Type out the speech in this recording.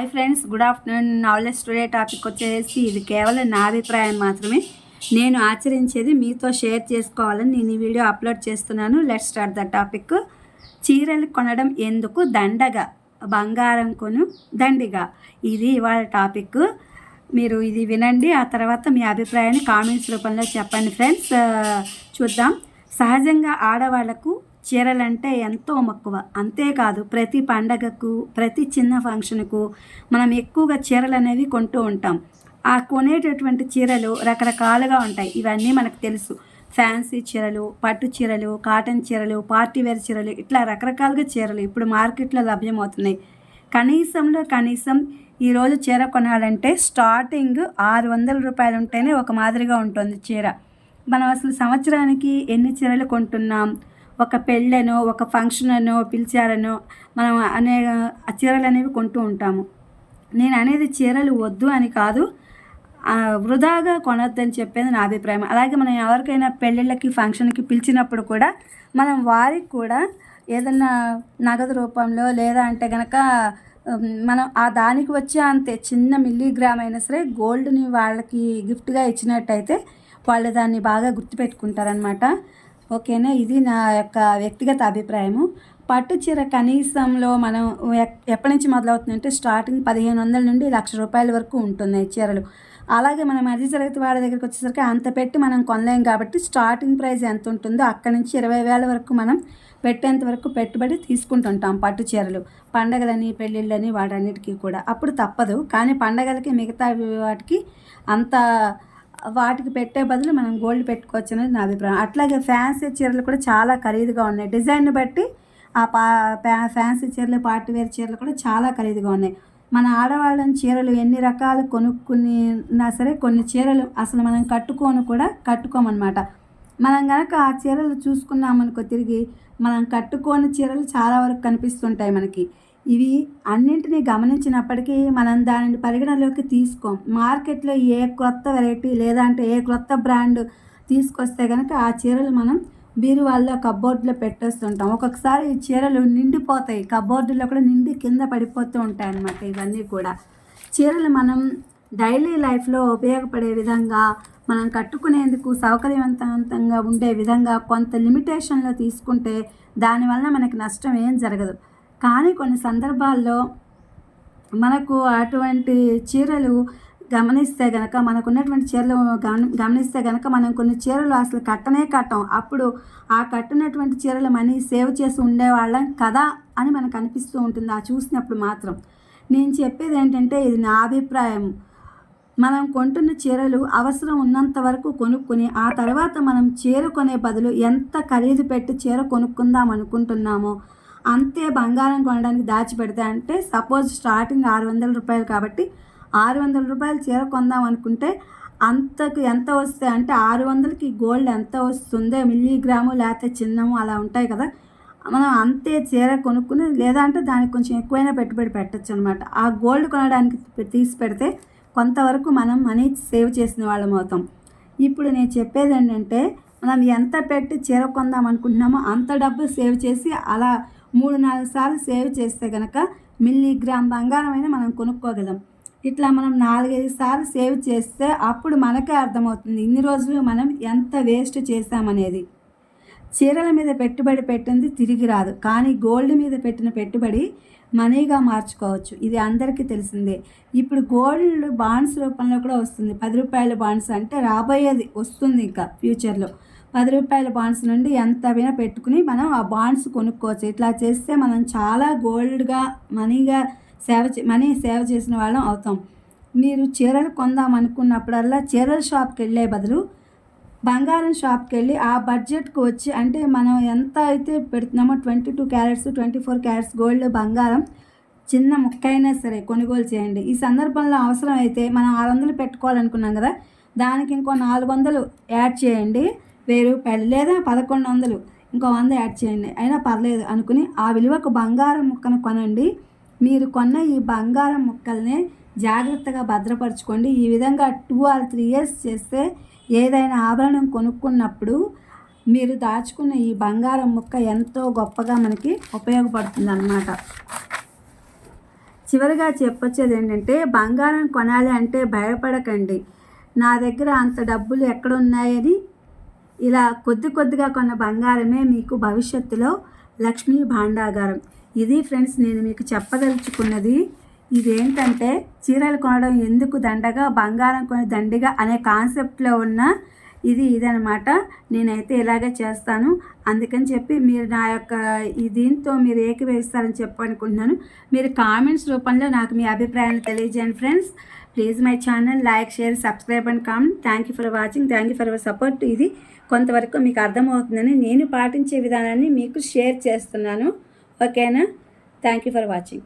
Hi friends good afternoon knowledge today topic వచ్చేసి ఇది కేవలం నా అభిప్రాయం మాత్రమే. నేను ఆచరించేది మీతో షేర్ చేసుకోవాలని నేను ఈ వీడియో అప్లోడ్ చేస్తున్నాను. లెట్ స్టార్ట్ ద టాపిక్ చీరలు కొనడం ఎందుకు దండగా? బంగారం కొను దండిగా? ఇది ఇవాళ టాపిక్ మీరు ఇది వినండి ఆ తర్వాత మీ అభిప్రాయాన్ని కామెంట్స్ రూపంలో చెప్పండి ఫ్రెండ్స్ చూద్దాం. సహజంగా ఆడవాళ్ళకు చీరలంటే ఎంతో మక్కువ. అంతేకాదు ప్రతి పండగకు ప్రతి చిన్న ఫంక్షన్కు మనం ఎక్కువగా చీరలు అనేవి కొంటూ ఉంటాం. ఆ కొనేటటువంటి చీరలు రకరకాలుగా ఉంటాయి. ఇవన్నీ మనకు తెలుసు. ఫ్యాన్సీ చీరలు పట్టు చీరలు కాటన్ చీరలు పార్టీ వేర్ చీరలు ఇట్లా రకరకాలుగా చీరలు ఇప్పుడు మార్కెట్లో లభ్యమవుతున్నాయి. కనీసంలో కనీసం ఈరోజు చీర కొనాలంటే స్టార్టింగ్ ఆరు వందల రూపాయలు ఉంటేనే ఒక మాదిరిగా ఉంటుంది చీర. మనం అసలు సంవత్సరానికి ఎన్ని చీరలు కొంటున్నాం? ఒక పెళ్ళనో ఒక ఫంక్షన్ అనో పిలిచారనో మనం అనే ఆ చీరలు అనేవి కొంటూ ఉంటాము. నేను అనేది చీరలు వద్దు అని కాదు వృధాగా కొనొద్దని చెప్పేది నా అభిప్రాయం. అలాగే మనం ఎవరికైనా పెళ్ళిళ్ళకి ఫంక్షన్కి పిలిచినప్పుడు కూడా మనం వారికి కూడా ఏదన్నా నగదు రూపంలో లేదా అంటే కనుక మనం ఆ దానికి వచ్చే అంతే చిన్న మిల్లీగ్రామ్ అయినా సరే గోల్డ్ని వాళ్ళకి గిఫ్ట్గా ఇచ్చినట్టయితే వాళ్ళు దాన్ని బాగా గుర్తుపెట్టుకుంటారనమాట ఓకేనా? ఇది నా యొక్క వ్యక్తిగత అభిప్రాయము. పట్టు చీర కనీసంలో మనం ఎక్- ఎప్పటి నుంచి మొదలవుతుందంటే స్టార్టింగ్ పదిహేను వందల నుండి లక్ష రూపాయల వరకు ఉంటున్నాయి చీరలు. అలాగే మనం మధ్య తరగతి వాళ్ళ దగ్గరికి వచ్చేసరికి అంత పెట్టి మనం కొనలేం కాబట్టి స్టార్టింగ్ ప్రైస్ ఎంత ఉంటుందో అక్కడి నుంచి ఇరవై వేల వరకు మనం పెట్టేంత వరకు పెట్టుబడి తీసుకుంటుంటాం పట్టు చీరలు. పండగలని పెళ్ళిళ్ళని వాటన్నిటికీ కూడా. అప్పుడు తప్పదు. కానీ పండగలకి మిగతా వాటికి అంత వాటికి పెట్టే బదులు మనం గోల్డ్ పెట్టుకోవచ్చు అనేది నా అభిప్రాయం. అట్లాగే ఫ్యాన్సీ చీరలు కూడా చాలా ఖరీదుగా ఉన్నాయి. డిజైన్ బట్టి ఆ పా ఫ్యాన్సీ చీరలు పార్టీ వేర్ చీరలు కూడా చాలా ఖరీదుగా ఉన్నాయి. మన ఆడవాళ్ళని చీరలు ఎన్ని రకాలు కొనుక్కున్నా సరే కొన్ని చీరలు అసలు మనం కట్టుకోను కూడా కట్టుకోమన్నమాట. మనం కనుక ఆ చీరలు చూసుకున్నామనుకో తిరిగి మనం కట్టుకోని చీరలు చాలా వరకు కనిపిస్తుంటాయి మనకి. ఇవి అన్నింటినీ గమనించినప్పటికీ మనం దానిని పరిగణలోకి తీసుకోం. మార్కెట్లో ఏ క్రొత్త వెరైటీ లేదా అంటే ఏ క్రొత్త బ్రాండ్ తీసుకొస్తే కనుక ఆ చీరలు మనం బీరువాల్లో కబోర్డులో పెట్టేస్తుంటాం. ఒక్కొక్కసారి ఈ చీరలు నిండిపోతాయి. కబోర్డులో కూడా నిండి కింద పడిపోతూ ఉంటాయి అన్నమాట ఇవన్నీ కూడా. చీరలు మనం డైలీ లైఫ్లో ఉపయోగపడే విధంగా మనం కట్టుకునేందుకు సౌకర్యవంతంగా ఉండే విధంగా కొంత లిమిటేషన్లో తీసుకుంటే దానివల్ల మనకి నష్టం ఏం జరగదు. కానీ కొన్ని సందర్భాల్లో మనకు అటువంటి చీరలు గమనిస్తే గనక మనకు ఉన్నటువంటి చీరలు గమ గమనిస్తే గనక మనం కొన్ని చీరలు అసలు కట్టనే కట్టం. అప్పుడు ఆ కట్టినటువంటి చీరలు మనీ సేవ్ చేసి ఉండేవాళ్ళం కదా అని మనకు అనిపిస్తూ ఉంటుంది ఆ చూసినప్పుడు మాత్రం. నేను చెప్పేది ఏంటంటే ఇది నా అభిప్రాయం. మనం కొంటున్న చీరలు అవసరం ఉన్నంత వరకు కొనుక్కొని ఆ తర్వాత మనం చీర కొనే బదులు ఎంత ఖరీదు పెట్టి చీర కొనుక్కుందాం అనుకుంటున్నామో అంతే బంగారం కొనడానికి దాచిపెడితే అంటే సపోజ్ స్టార్టింగ్ ఆరు వందల రూపాయలు కాబట్టి ఆరు వందల రూపాయలు చీర కొందాం అనుకుంటే అంతకు ఎంత వస్తే అంటే ఆరు వందలకి గోల్డ్ ఎంత వస్తుందో మిల్లీగ్రాము లేకపోతే చిన్నము అలా ఉంటాయి కదా. మనం అంతే చీర కొనుక్కుని లేదా అంటే దానికి కొంచెం ఎక్కువైనా పెట్టుబడి పెట్టచ్చు అనమాట ఆ గోల్డ్ కొనడానికి తీసి పెడితే కొంతవరకు మనం మనీ సేవ్ చేసిన వాళ్ళం అవుతాం. ఇప్పుడు నేను చెప్పేది ఏంటంటే మనం ఎంత పెట్టి చీర కొందాం అనుకుంటున్నామో అంత డబ్బు సేవ్ చేసి అలా మూడు నాలుగు సార్లు సేవ్ చేస్తే కనుక మిల్లీగ్రామ్ బంగారమైనా మనం కొనుక్కోగలం. ఇట్లా మనం నాలుగైదు సార్లు సేవ్ చేస్తే అప్పుడు మనకే అర్థమవుతుంది ఇన్ని రోజులు మనం ఎంత వేస్ట్ చేశామనేది. చీరల మీద పెట్టుబడి పెట్టింది తిరిగి రాదు. కానీ గోల్డ్ మీద పెట్టిన పెట్టుబడి మనీగా మార్చుకోవచ్చు. ఇది అందరికీ తెలిసిందే. ఇప్పుడు గోల్డ్ బాండ్స్ రూపంలో కూడా వస్తుంది. పది రూపాయల బాండ్స్ అంటే రాబోయేది వస్తుంది ఇంకా ఫ్యూచర్లో. పది రూపాయల బాండ్స్ నుండి ఎంత అయినా పెట్టుకుని మనం ఆ బాండ్స్ కొనుక్కోవచ్చు. ఇట్లా చేస్తే మనం చాలా గోల్డ్గా మనీగా సేవ చే మనీ సేవ చేసిన వాళ్ళం అవుతాం. మీరు చీరలు కొందాం అనుకున్నప్పుడల్లా చీరల షాప్కి వెళ్ళే బదులు బంగారం షాప్కి వెళ్ళి ఆ బడ్జెట్కి వచ్చి అంటే మనం ఎంత అయితే పెడుతున్నామో twenty two carats twenty four carats gold బంగారం చిన్న ముక్క అయినా సరే కొనుగోలు చేయండి. ఈ సందర్భంలో అవసరం అయితే మనం ఆరు వందలు పెట్టుకోవాలనుకున్నాం కదా దానికి ఇంకో నాలుగు వందలు యాడ్ చేయండి. వెయ్యి రూపాయలు లేదా పదకొండు వందలు. ఇంకో వంద యాడ్ చేయండి. అయినా పర్లేదు అనుకుని ఆ విలువకు బంగారం ముక్కను కొనండి. మీరు కొన్న ఈ బంగారం ముక్కల్నే జాగ్రత్తగా భద్రపరచుకోండి. ఈ విధంగా టూ ఆర్ త్రీ ఇయర్స్ చేస్తే ఏదైనా ఆభరణం కొనుక్కున్నప్పుడు మీరు దాచుకున్న ఈ బంగారం ముక్క ఎంతో గొప్పగా మనకి ఉపయోగపడుతుంది అన్నమాట చివరిగా చెప్పొచ్చేది ఏంటంటే బంగారం కొనాలి అంటే భయపడకండి. నా దగ్గర అంత డబ్బులు ఎక్కడ ఉన్నాయని ఇలా కొద్ది కొద్దిగా కొన్న బంగారమే మీకు భవిష్యత్తులో లక్ష్మీ భాండాగారం. ఇది ఫ్రెండ్స్ నేను మీకు చెప్పదలుచుకున్నది ఇదేంటంటే చీరలు కొనడం ఎందుకు దండగా బంగారం కొని దండిగా అనే కాన్సెప్ట్లో ఉన్న ఇది ఇదనమాట. నేనైతే ఇలాగే చేస్తాను. అందుకని చెప్పి మీరు నా యొక్క దీంతో మీరు ఏకీభవిస్తారని చెప్పనుకుంటున్నాను. మీరు కామెంట్స్ రూపంలో నాకు మీ అభిప్రాయాలు తెలియజేయండి friends. Please my channel like share subscribe and comment. Thank you for watching thank you for your support ఇది కొంతవరకు మీకు అర్థమవుతుందని నేను పాటించే విధానాన్ని మీకు షేర్ చేస్తున్నాను. ఓకేనా థ్యాంక్ యూ ఫర్ వాచింగ్